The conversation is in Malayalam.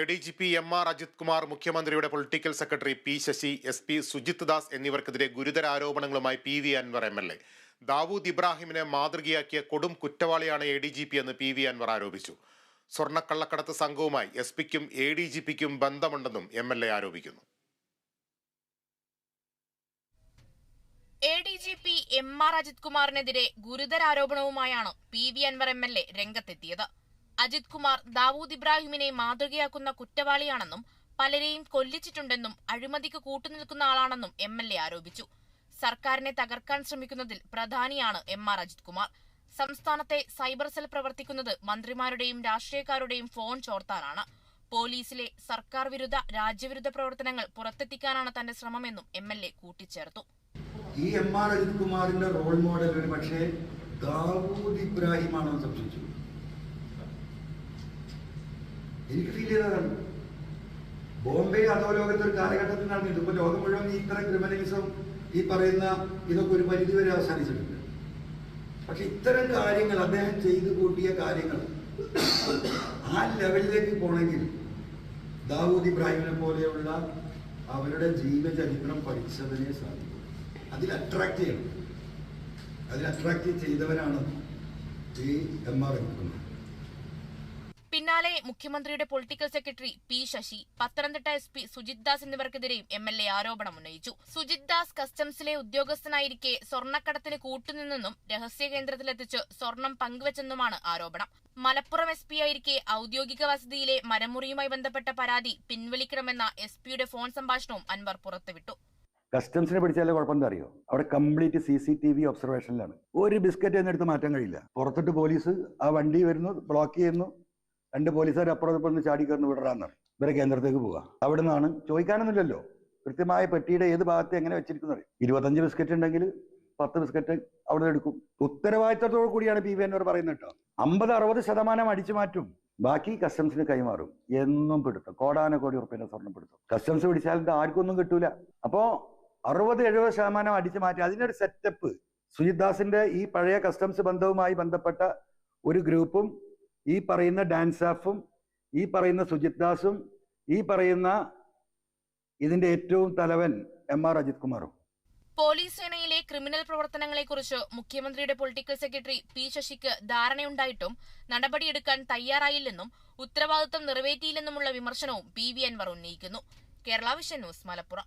A D G P M R Ajith Kumar മുഖ്യമന്ത്രിയുടെ political secretary P Sasi S P Sujith Das എന്നിവർക്കെതിരെ ഗുരുതര ആരോപണങ്ങളുമായി P V Anvar M L A. Dawood ഇബ്രാഹിമിനെ മാതൃകയാക്കിയ കൊടും കുറ്റവാളിയാണ് എ ഡി ജി പി എന്ന് പി വി അൻവർ ആരോപിച്ചു. സ്വർണക്കള്ളക്കടത്ത് സംഘവുമായി എസ് പിക്കും എ ഡി ജി പിക്കും ബന്ധമുണ്ടെന്നും എം എൽ എ ആരോപിക്കുന്നു. A D G P M R Ajith കുമാറിനെതിരെ ഗുരുതരാരോപണവുമായാണ് P V Anvar M L A രംഗത്തെത്തിയത്. അജിത് കുമാർ ദാവൂദ് ഇബ്രാഹിമിനെ മാതൃകയാക്കുന്ന കുറ്റവാളിയാണെന്നും പലരെയും കൊല്ലിച്ചിട്ടുണ്ടെന്നും അഴിമതിക്ക് കൂട്ടുനിൽക്കുന്ന ആളാണെന്നും എം എൽ എ ആരോപിച്ചു. സർക്കാരിനെ തകർക്കാൻ ശ്രമിക്കുന്നതിൽ പ്രധാനിയാണ് എം ആർ അജിത് കുമാർ. സംസ്ഥാനത്തെ സൈബർ സെൽ പ്രവർത്തിക്കുന്നത് മന്ത്രിമാരുടെയും രാഷ്ട്രീയക്കാരുടെയും ഫോൺ ചോർത്താനാണ്. പോലീസിലെ സർക്കാർ വിരുദ്ധ രാജ്യവിരുദ്ധ പ്രവർത്തനങ്ങൾ പുറത്തെത്തിക്കാനാണ് തന്റെ ശ്രമമെന്നും എം എൽ എ കൂട്ടിച്ചേർത്തു. ഈ എം ആർ അജിത് കുമാറിന്റെ റോൾ മോഡൽ ഒരു പക്ഷേ ദാവൂദ് ഇബ്രാഹിം ആണെന്ന് സംശയിച്ചു. എനിക്ക് ഫീൽ ചെയ്തതാണ്. ബോംബെ അതോ ലോകത്തെ ഒരു കാലഘട്ടത്തിൽ നടന്നു ഇപ്പൊ ലോകം മുഴുവൻ ഈ ഇത്ര ക്രിമിനലിസം ഈ പറയുന്ന ഇതൊക്കെ ഒരു പരിധി വരെ അവസാനിച്ചിട്ടുണ്ട്. പക്ഷെ ഇത്തരം കാര്യങ്ങൾ അദ്ദേഹം ചെയ്തു കൂട്ടിയ കാര്യങ്ങൾ ആ ലെവലിലേക്ക് പോണെങ്കിൽ ദാവൂദ് ഇബ്രാഹിമിനെ പോലെയുള്ള അവരുടെ ജീവചരിത്രം പഠിച്ചതിനെ സാധിക്കും. അതിൽ അട്രാക്ട് ചെയ്യണം. അതിൽ അട്രാക്ട് ചെയ്തവരാണ് ഈ എം ആർ കുമാർ പിന്നാലെ മുഖ്യമന്ത്രിയുടെ political secretary P Sasi Pathanamthitta S P Sujith Das എന്നിവർക്കെതിരെയും M L A ആരോപണം ഉന്നയിച്ചു. സുജിത് ദാസ് കസ്റ്റംസിലെ ഉദ്യോഗസ്ഥനായിരിക്കെ സ്വർണക്കടത്തിന് കൂട്ടുനിന്നെന്നും രഹസ്യ കേന്ദ്രത്തിലെത്തിച്ച് സ്വർണം പങ്കുവച്ചെന്നുമാണ് ആരോപണം. മലപ്പുറം എസ് പി ആയിരിക്കെ ഔദ്യോഗിക വസതിയിലെ മരമുറിയുമായി ബന്ധപ്പെട്ട പരാതി പിൻവലിക്കണമെന്ന എസ് പിയുടെ ഫോൺ സംഭാഷണവും അൻവർ പുറത്തുവിട്ടു. കസ്റ്റംസിനെ പിടിച്ചാലേ കുഴപ്പം എന്താ അറിയോ? അവിടെ complete C C T V ഒബ്സർവേഷനിലാണ്. ഒരു ബിസ്ക്കറ്റ് എന്നെടുത്ത് മാറ്റാൻ കഴിയില്ല. പുറത്തിട്ട് പോലീസ് ആ വണ്ടി വരുന്നു ബ്ലോക്ക് ചെയ്യുന്നു രണ്ട് പോലീസുകാർ അപ്പുറം ഇപ്പുറം ചാടി കയറുന്നു വിടറാന്ന്. ഇവരെ കേന്ദ്രത്തേക്ക് പോവുക. അവിടെ നിന്നാണ് ചോദിക്കാനൊന്നുമില്ലല്ലോ. കൃത്യമായ പെട്ടിയുടെ ഏത് ഭാഗത്ത് എങ്ങനെ വെച്ചിരിക്കുന്നത് ഇരുപത്തഞ്ച് ബിസ്ക്കറ്റ് ഉണ്ടെങ്കിൽ പത്ത് ബിസ്ക്കറ്റ് അവിടെ എടുക്കും. ഉത്തരവാദിത്തത്തോടു കൂടിയാണ് പി വി എന്നോട് പറയുന്നത് കേട്ടോ. അമ്പത് അറുപത് ശതമാനം അടിച്ചു മാറ്റും. ബാക്കി കസ്റ്റംസിന് കൈമാറും. എന്നും പിടുത്തം. കോടാന കോടി ഉറപ്പിന്റെ സ്വർണം പിടുത്തം. കസ്റ്റംസ് പിടിച്ചാൽ ഇത് ആർക്കും ഒന്നും കിട്ടൂല. അപ്പോ അറുപത് എഴുപത് ശതമാനം അടിച്ചു മാറ്റി. അതിനൊരു സെറ്റപ്പ് സുജിത് ദാസിന്റെ ഈ പഴയ കസ്റ്റംസ് ബന്ധവുമായി ബന്ധപ്പെട്ട ഒരു ഗ്രൂപ്പും ഈ പറയുന്ന ഡാൻസ് സ്റ്റാഫും ഈ പറയുന്ന സുജിത് ദാസും ഈ പറയുന്ന ഇതിന്റെ ഏറ്റവും തലവൻ എം ആർ അജിത് കുമാറും. പോലീസ് സേനയിലെ ക്രിമിനൽ പ്രവർത്തനങ്ങളെക്കുറിച്ച് മുഖ്യമന്ത്രിയുടെ പൊളിറ്റിക്കൽ സെക്രട്ടറി പി ശശിക്ക് ധാരണയുണ്ടായിട്ടും നടപടിയെടുക്കാൻ തയ്യാറായില്ലെന്നും ഉത്തരവാദിത്തം നിറവേറ്റിയില്ലെന്നുമുള്ള വിമർശനവും P V Anvar ഉന്നയിക്കുന്നു. Kerala vision news Malappuram.